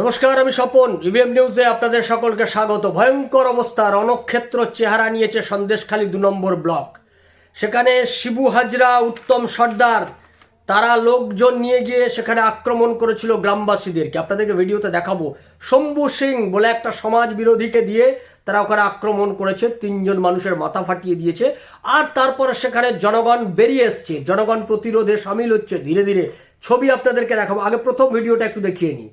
নমস্কার, আমি স্বপন। ইভিএম নিউজে আপনাদের সকলকে স্বাগত। ভয়ঙ্কর অবস্থা, রণক্ষেত্র চেহারা নিয়েছে সন্দেশখালী দু নম্বর ব্লক। সেখানে শিবু হাজরা, উত্তম সর্দার, তারা লোকজন নিয়ে গিয়ে সেখানে আক্রমণ করেছিল গ্রামবাসীদেরকে। আপনাদেরকে ভিডিওতে দেখাবো। শম্ভু সিং বলে একটা সমাজ বিরোধীকে দিয়ে তারা ওখানে আক্রমণ করেছে, তিনজন মানুষের মাথা ফাটিয়ে দিয়েছে। আর তারপরে সেখানে জনগণ বেরিয়ে এসছে। জনগণ প্রতিরোধে সামিল হচ্ছে। ধীরে ধীরে ছবি আপনাদেরকে দেখাবো। আগে প্রথম ভিডিওটা একটু দেখিয়ে নিই।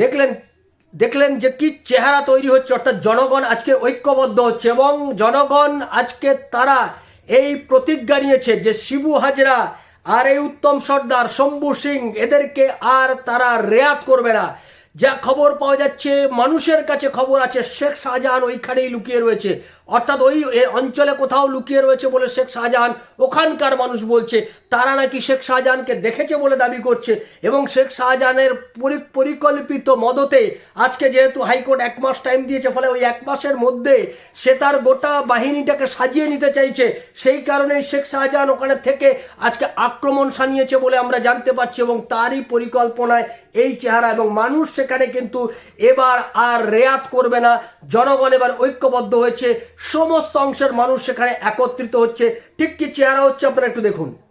দেখলেন দেখলেন যে কি চেহারা তৈরি হচ্ছে, অর্থাৎ জনগণ আজকে ঐক্যবদ্ধ হচ্ছে এবং জনগণ আজকে তারা এই প্রতিজ্ঞা নিয়েছে যে শিবু হাজরা আর এই উত্তম সর্দার শম্ভু সিং, এদেরকে আর তারা রেয়াত করবে না। যা খবর পাওয়া যাচ্ছে, মানুষের কাছে খবর আছে, শেখ শাহজাহান ওইখানেই লুকিয়ে রয়েছে। অর্থাৎ ওই অঞ্চলে কোথাও লুকিয়ে রয়েছে বলে শেখ শাহজাহান, ওখানকার মানুষ বলছে, তারা নাকি শেখ শাহজাহানকে দেখেছে বলে দাবি করছে, এবং শেখ শাহজাহানের পরি- পরিকল্পিত মদতে আজকে যেহেতু হাইকোর্ট এক মাস টাইম দিয়েছে, ফলে ওই এক মাসের মধ্যে সে তার গোটা বাহিনীটাকে সাজিয়ে নিতে চাইছে, সেই কারণেই শেখ শাহজাহান ওখানে থেকে আজকে আক্রমণ সানিয়েছে বলে আমরা জানতে পারছি এবং তারই পরিকল্পনায় এই চেহারা, এবং মানুষ সেখানে কিন্তু এবার আর রেয়াত করবে না, জনগণ এবার ঐক্যবদ্ধ হয়েছে সমস্ত অংশের মানুষ সেখানে একত্রিত হচ্ছে। ঠিক কি চেহারা হচ্ছে আপনারা একটু দেখুন।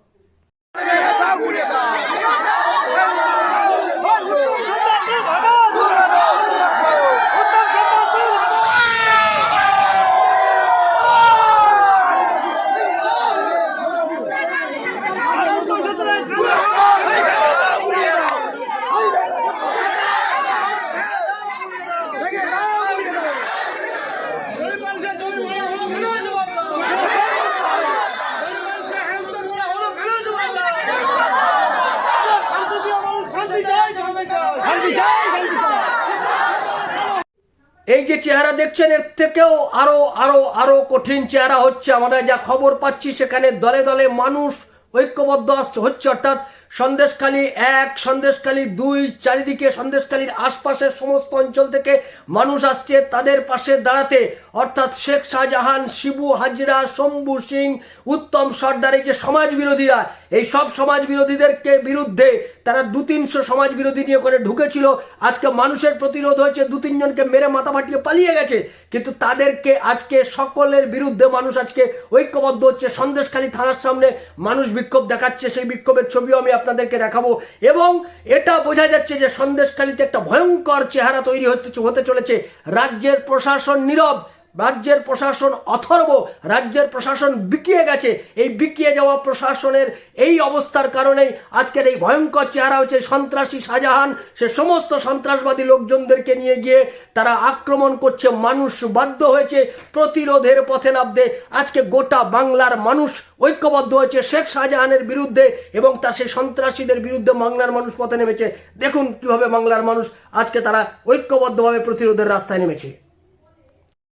এই যে চেহারা দেখছেন, এর থেকেও আরও আরও আরও কঠিন চেহারা হচ্ছে। আমরা যা খবর পাচ্ছি, সেখানে দলে দলে মানুষ ঐক্যবদ্ধ হচ্ছে। অর্থাৎ সন্দেশখালী এক, সন্দেশখালী দুই, চারিদিকে সন্দেশখালীর আশপাশের সমস্ত অঞ্চল থেকে মানুষ আসছে তাদের পাশে দাঁড়াতে। অর্থাৎ শেখ শাহজাহান, শিবু, হাজরা, শম্ভু সিং, উত্তম সর্দার, এই যে সমাজ বিরোধীরা এই সব সমাজ বিরোধীদেরকে বিরুদ্ধে তারা দু তিনশো সমাজ বিরোধী নিয়ে করে ঢুকেছিল। আজকে মানুষের প্রতিরোধ হয়েছে, দু তিনজনকে মেরে মাথা ফাটিয়ে পালিয়ে গেছে। কিন্তু তাদেরকে আজকে সকলের বিরুদ্ধে মানুষ আজকে ঐক্যবদ্ধ হচ্ছে। সন্দেশখালী থানার সামনে মানুষ বিক্ষোভ দেখাচ্ছে, সেই বিক্ষোভের ছবিও আমি আপনাদেরকে দেখাবো। এবং এটা বোঝা যাচ্ছে যে সন্দেশখালীতে একটা ভয়ঙ্কর চেহারা তৈরি হতে হতে চলেছে। রাজ্যের প্রশাসন নীরব। রাজ্যের প্রশাসন অথর্ব, রাজ্যের প্রশাসন বিকিয়ে গেছে। এই বিকিয়ে যাওয়া প্রশাসনের এই অবস্থার কারণেই আজকের এই ভয়ঙ্কর চেহারা হচ্ছে সন্ত্রাসী শাহজাহান। সে সমস্ত সন্ত্রাসবাদী লোকজনদেরকে নিয়ে গিয়ে তারা আক্রমণ করছে, মানুষ বাধ্য হয়েছে, প্রতিরোধের পথে নামতে। আজকে গোটা বাংলার মানুষ ঐক্যবদ্ধ হয়েছে শেখ শাহজাহানের বিরুদ্ধে এবং তার সেই সন্ত্রাসীদের বিরুদ্ধে বাংলার মানুষ পথে নেমেছে। দেখুন কীভাবে বাংলার মানুষ আজকে তারা ঐক্যবদ্ধভাবে প্রতিরোধের রাস্তায় নেমেছে।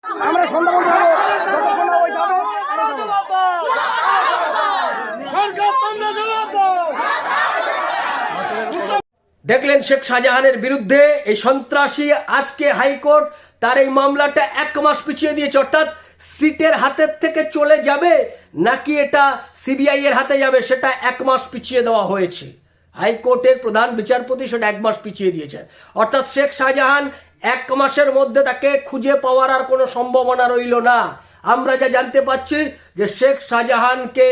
আমরা সন্ধ্যা যতক্ষণ না ওই যাব সরকার তোমরা জবাব দাও। দেখলেন শেখ শাহজাহানের বিরুদ্ধে এই সন্ত্রাসী আজকে হাইকোর্ট তার এই মামলাটা এক মাস পিছিয়ে দিয়েছে অর্থাৎ সিটের হাতের থেকে চলে যাবে নাকি এটা সিবিআই এর হাতে যাবে সেটা এক মাস পিছিয়ে দেওয়া হয়েছে। হাইকোর্টের প্রধান বিচারপতি সেটা এক মাস পিছিয়ে দিয়েছে অর্থাৎ শেখ শাহজাহান এক মাসের মধ্যে তাকে খুঁজে পাওয়ার আর কোনো সম্ভাবনা রইল না। আমরা যা জানতে পাচ্ছি যে শেখ শাহজাহানকে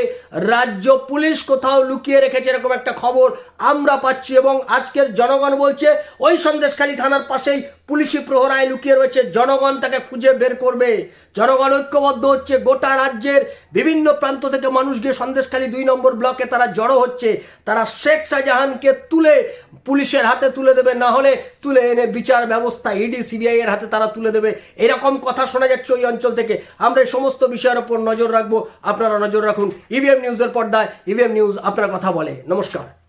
রাজ্য পুলিশ কোথাও লুকিয়ে রেখেছে এরকম একটা খবর আমরা পাচ্ছি এবং আজকের জনগণ বলছে, ওই সন্দেশখালী থানার পাশেই পুলিশি প্রহরায় লুকিয়ে রয়েছে, জনগণ তাকে খুঁজে বের করবে। জনগণ ঐক্যবদ্ধ হচ্ছে, গোটা রাজ্যের বিভিন্ন প্রান্ত থেকে মানুষ গিয়ে সন্দেশখালী দুই নম্বর ব্লকে তারা জড়ো হচ্ছে। তারা শেখ শাহজাহানকে তুলে পুলিশের হাতে তুলে দেবে, না হলে তুলে এনে বিচার ব্যবস্থা ইডি, সিবিআই এর হাতে তারা তুলে দেবে। এরকম কথা শোনা যাচ্ছে ওই অঞ্চল থেকে। আমরা এই সমস্ত বিষয়ের উপর নজর রাখব আপনারা নজর রাখুন ইভিএম নিউজের পর্দায়। ইভিএম নিউজ আপনার কথা বলে। নমস্কার।